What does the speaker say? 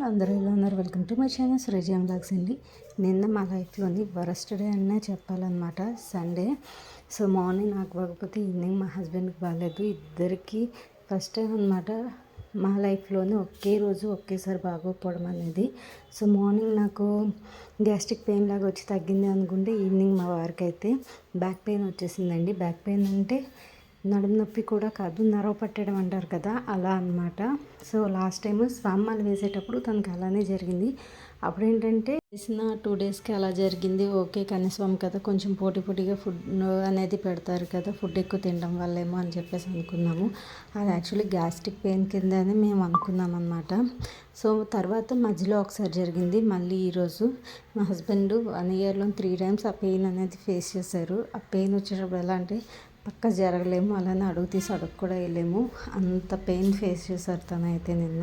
All అందరూ ఎలా ఉన్నారు? Welcome to my channel Surejam blogs అండి. నిన్న మా లైఫ్లోని వరస్ట్ డే అనే చెప్పాలన్నమాట. సండే. సో మార్నింగ్ నాకు బాగపోతే ఈవినింగ్ మా హస్బెండ్కి బాగాలేదు. ఇద్దరికి ఫస్ట్ టైం అనమాట మా లైఫ్లోనే ఒకే రోజు ఒకేసారి బాగోకపోవడం అనేది. సో మార్నింగ్ నాకు గ్యాస్ట్రిక్ పెయిన్ లాగా వచ్చి తగ్గింది అనుకుంటే ఈవినింగ్ మా వారికి అయితే బ్యాక్ పెయిన్ వచ్చేసిందండి. బ్యాక్ పెయిన్ అంటే నడుము నొప్పి కూడా కాదు నరవ పట్టడం అంటారు కదా అలా అనమాట సో లాస్ట్ టైం స్వామ్మాలు వేసేటప్పుడు తనకి అలానే జరిగింది. అప్పుడు ఏంటంటే వేసిన టూ డేస్కి అలా జరిగింది ఓకే కనీసం కదా కొంచెం పోటీ పోటీగా ఫుడ్ అనేది పెడతారు కదా ఫుడ్ ఎక్కువ తినడం వల్లేమో అని చెప్పేసి అనుకున్నాము. అది యాక్చువల్లీ గ్యాస్ట్రిక్ పెయిన్ కింద అని మేము అనుకున్నాం అనమాట సో తర్వాత మధ్యలో ఒకసారి జరిగింది. మళ్ళీ ఈరోజు మా హస్బెండ్ వన్ ఇయర్లో త్రీ టైమ్స్ ఆ పెయిన్ అనేది ఫేస్ చేశారు. ఆ పెయిన్ వచ్చేటప్పుడు ఎలా అంటే పక్క జరగలేము అలానే అడుగు తీసి అడుగు కూడా వేయలేము. అంత పెయిన్ ఫేస్ చేశారు తనైతే నిన్న.